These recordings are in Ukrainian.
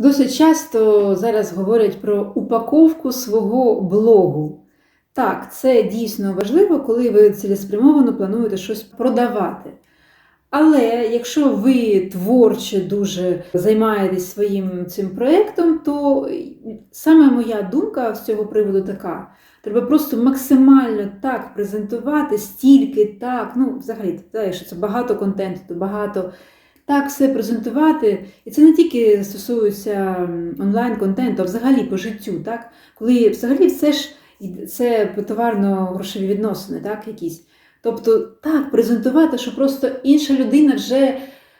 Досить часто зараз говорять про упаковку свого блогу. Так, це дійсно важливо, коли ви цілеспрямовано плануєте щось продавати. Але якщо ви творче дуже займаєтесь своїм цим проєктом, то саме моя думка з цього приводу така: треба просто максимально так презентувати, стільки так, ну, взагалі, знаєш, що це багато контенту, багато так все презентувати. І це не тільки стосується онлайн-контенту, а взагалі по життю. так? Коли взагалі все ж це товарно-грошові відносини, так, якісь. Тобто так презентувати, що просто інша людина вже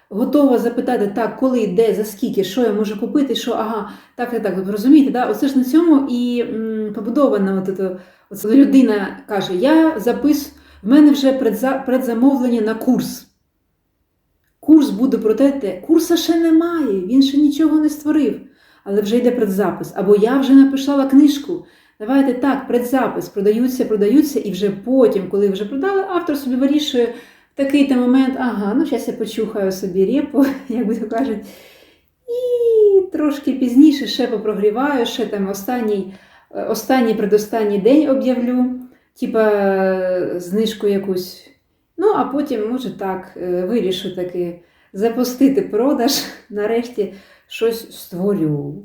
готова запитати, так, коли, де, за скільки, що я можу купити, що ага, так, так, так, ви розумієте, да? оце ж на цьому і м, побудована от, от, от, людина каже, я запис, в мене вже предза, предзамовлення на курс. Курс буде про те. Курса ще немає, він ще нічого не створив, але вже йде предзапис. Або я вже написала книжку. Давайте так, предзапис, продаються, продаються, і вже потім, коли вже продали, автор собі вирішує в такий-то момент, ага, ну зараз я почухаю собі репу, як би то кажуть, і трошки пізніше ще попрогріваю, ще там останній, е, останній предостанній день об'явлю, типа е, знижку якусь. Ну, а потім, може так, е, вирішу таки запустити продаж, нарешті щось створю.